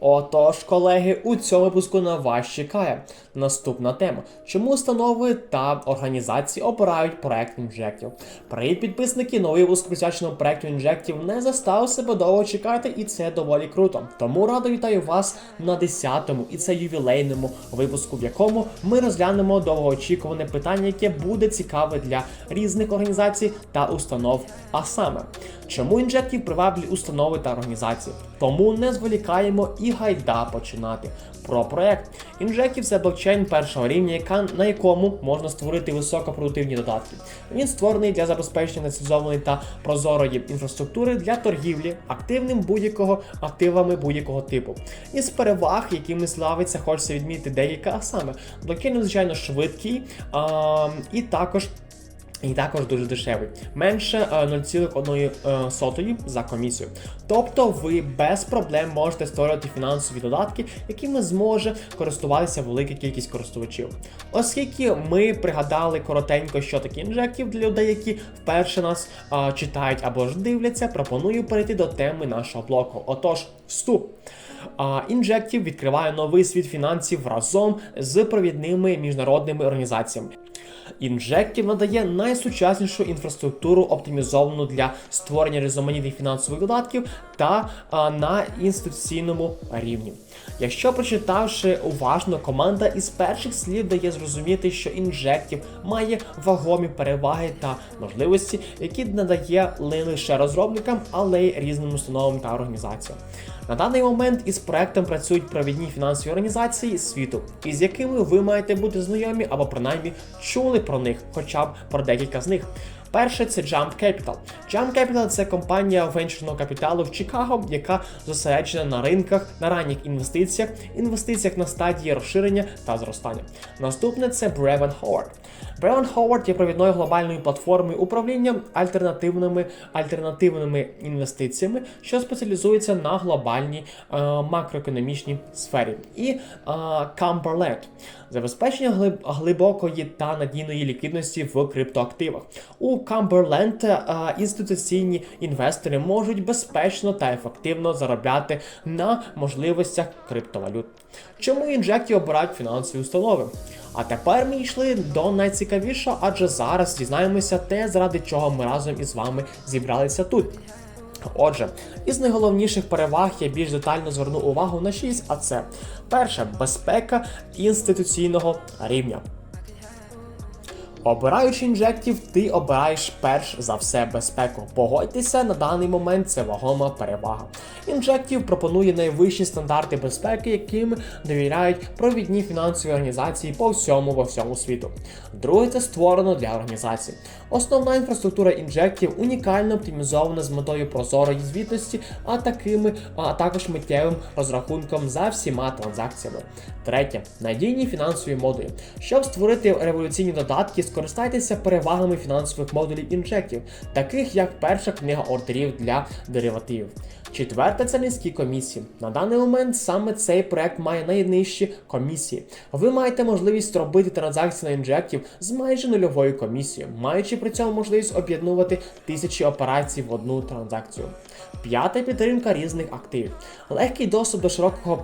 Отож, колеги, у цьому випуску на вас чекає наступна тема. Чому установи та організації обирають проект інжектів? Привіт, підписники! Новий випуск присвячений проекту інжектів не застав себе довго чекати, і це доволі круто. Тому радо вітаю вас на 10-му і це ювілейному випуску, в якому ми розглянемо довгоочікуване питання, яке буде цікаве для різних організацій та установ. А саме, чому інжектів приваблюють установи та організації? Тому не зволікаємо і гайда починати. Про проект інжектів це блокчейн першого рівня, яка на якому можна створити високопродуктивні додатки. Він створений для забезпечення нецензованої та прозорої інфраструктури для торгівлі активним будь-якого активами будь-якого типу. Із переваг, якими славиться, хочеться відмітити деяка, а саме блокчейн надзвичайно швидкий а, і також. І також дуже дешевий, менше е, 0,1 сотої за комісію. Тобто ви без проблем можете створювати фінансові додатки, якими зможе користуватися велика кількість користувачів. Оскільки ми пригадали коротенько, що таке інжектів для людей, які вперше нас е, читають або ж дивляться, пропоную перейти до теми нашого блоку. Отож, вступ. А інжектів відкриває новий світ фінансів разом з провідними міжнародними організаціями. Інжектів надає найсучаснішу інфраструктуру, оптимізовану для створення різноманітних фінансових додатків та на інституційному рівні. Якщо прочитавши уважно, команда із перших слів дає зрозуміти, що інжектів має вагомі переваги та можливості, які надає не лише розробникам, але й різним установам та організаціям. На даний момент із проектом працюють провідні фінансові організації світу, із якими ви маєте бути знайомі або принаймні чули про них, хоча б про декілька з них. Перше це Jump Capital. Jump Capital – це компанія венчурного капіталу в Чикаго, яка зосереджена на ринках, на ранніх інвестиціях, інвестиціях на стадії розширення та зростання. Наступне це Brevan Howard. Brevan Howard є провідною глобальною платформою управління альтернативними альтернативними інвестиціями, що спеціалізується на глобальній е, макроекономічній сфері. І е, Cumberland – забезпечення глиб, глибокої та надійної ліквідності в криптоактивах. У Е, інституційні інвестори можуть безпечно та ефективно заробляти на можливостях криптовалют. Чому інжекті обирають фінансові установи? А тепер ми йшли до найцікавішого, адже зараз дізнаємося те, заради чого ми разом із вами зібралися тут. Отже, із найголовніших переваг я більш детально зверну увагу на 6, а це перше безпека інституційного рівня. Обираючи інжектів, ти обираєш перш за все безпеку. Погодьтеся, на даний момент це вагома перевага. Інжектів пропонує найвищі стандарти безпеки, яким довіряють провідні фінансові організації по всьому во всьому світу. Друге, це створено для організацій. Основна інфраструктура інжектів унікально оптимізована з метою прозорої звітності, а такими, а також миттєвим розрахунком за всіма транзакціями. Третє надійні фінансові модулі. Щоб створити революційні додатки, скористайтеся перевагами фінансових модулів інжектів, таких як перша книга ордерів для деривативів. Четверте це низькі комісії. На даний момент саме цей проект має найнижчі комісії. Ви маєте можливість робити транзакції на інжектів з майже нульовою комісією, маючи при цьому можливість об'єднувати тисячі операцій в одну транзакцію. П'яте підтримка різних активів. Легкий доступ до широкого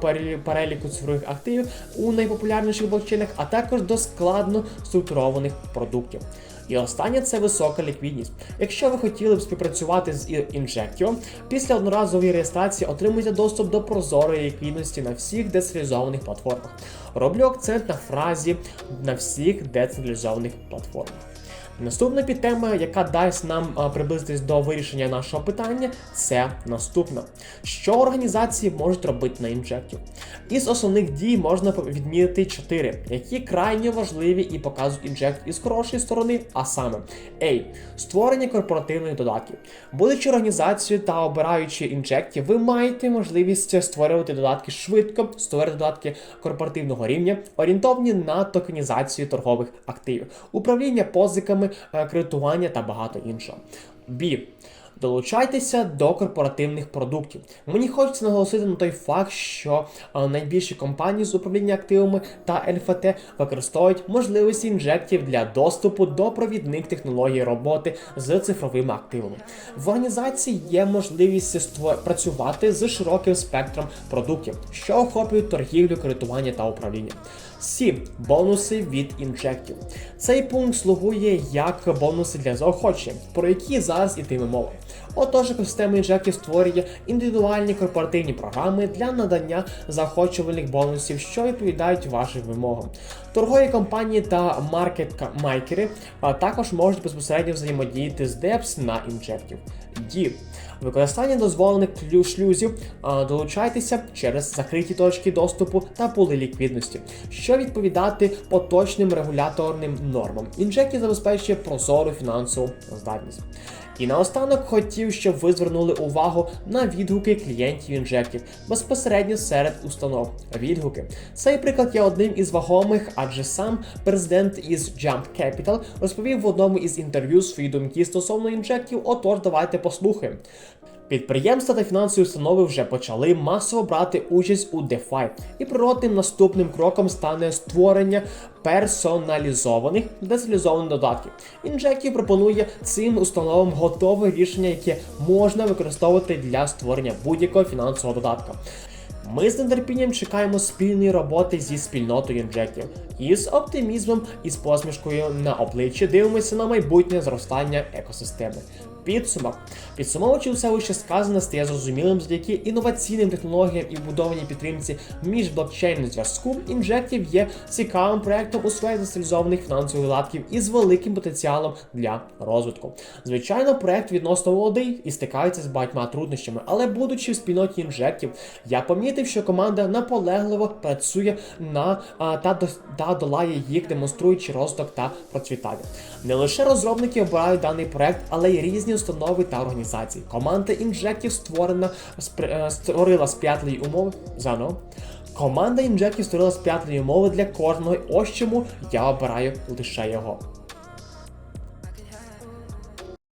переліку цифрових активів у найпопулярніших блокчейнах, а також до складно структурованих продуктів. І останнє це висока ліквідність. Якщо ви хотіли б співпрацювати з Injectio, після одноразової реєстрації отримуєте доступ до прозорої ліквідності на всіх децентралізованих платформах. Роблю акцент на фразі на всіх децентралізованих платформах. Наступна підтема, яка дасть нам приблизитись до вирішення нашого питання, це наступна. Що організації можуть робити на інжекті? Із основних дій можна відмітити чотири, які крайне важливі і показують інжект із хорошої сторони, а саме A. Створення корпоративних додатків. Будучи організацією та обираючи інжекті, ви маєте можливість створювати додатки швидко, створити додатки корпоративного рівня, орієнтовані на токенізацію торгових активів, управління позиками, е, кредитування та багато іншого. B. Долучайтеся до корпоративних продуктів. Мені хочеться наголосити на той факт, що е, найбільші компанії з управління активами та НФТ використовують можливості інжектів для доступу до провідних технологій роботи з цифровими активами. В організації є можливість працювати з широким спектром продуктів, що охоплюють торгівлю, кредитування та управління. Сі бонуси від інжектів. Цей пункт слугує як бонуси для заохочення, про які зараз ітиме мова. Отож, екосистема інжектів створює індивідуальні корпоративні програми для надання заохочувальних бонусів, що відповідають вашим вимогам. Торгові компанії та маркет-майкери також можуть безпосередньо взаємодіяти з DEPS на інжектів. Ді. Використання дозволених шлюзів долучайтеся через закриті точки доступу та пули ліквідності, що відповідати поточним регуляторним нормам. Інжекті забезпечує прозору фінансову здатність. І наостанок хотів, щоб ви звернули увагу на відгуки клієнтів інжектів безпосередньо серед установ. Відгуки. Цей приклад є одним із вагомих, адже сам президент із Jump Capital розповів в одному із інтерв'ю свої думки стосовно інжектів. Отож, давайте послухаємо. Підприємства та фінансові установи вже почали масово брати участь у DeFi, і природним наступним кроком стане створення персоналізованих децентралізованих додатків. Injective пропонує цим установам готове рішення, яке можна використовувати для створення будь-якого фінансового додатка. Ми з нетерпінням чекаємо спільної роботи зі спільнотою інжектів і з оптимізмом і з посмішкою на обличчі дивимося на майбутнє зростання екосистеми. Підсумок. Підсумовуючи все вище сказане, стає зрозумілим завдяки інноваційним технологіям і вбудованій підтримці між блокчейн зв'язку. Injective є цікавим проектом у сфері децентралізованих фінансових додатків із великим потенціалом для розвитку. Звичайно, проект відносно молодий і стикається з багатьма труднощами, але будучи в спільноті інжектів, я помітив, що команда наполегливо працює на а, та, та долає їх, демонструючи розвиток та процвітання. Не лише розробники обирають даний проект, але й різні установи та організації. Команда інжектів створена е, створила сп'ятлі умови заново. Команда інжектів створила сп'ятлі умови для кожного, ось чому я обираю лише його.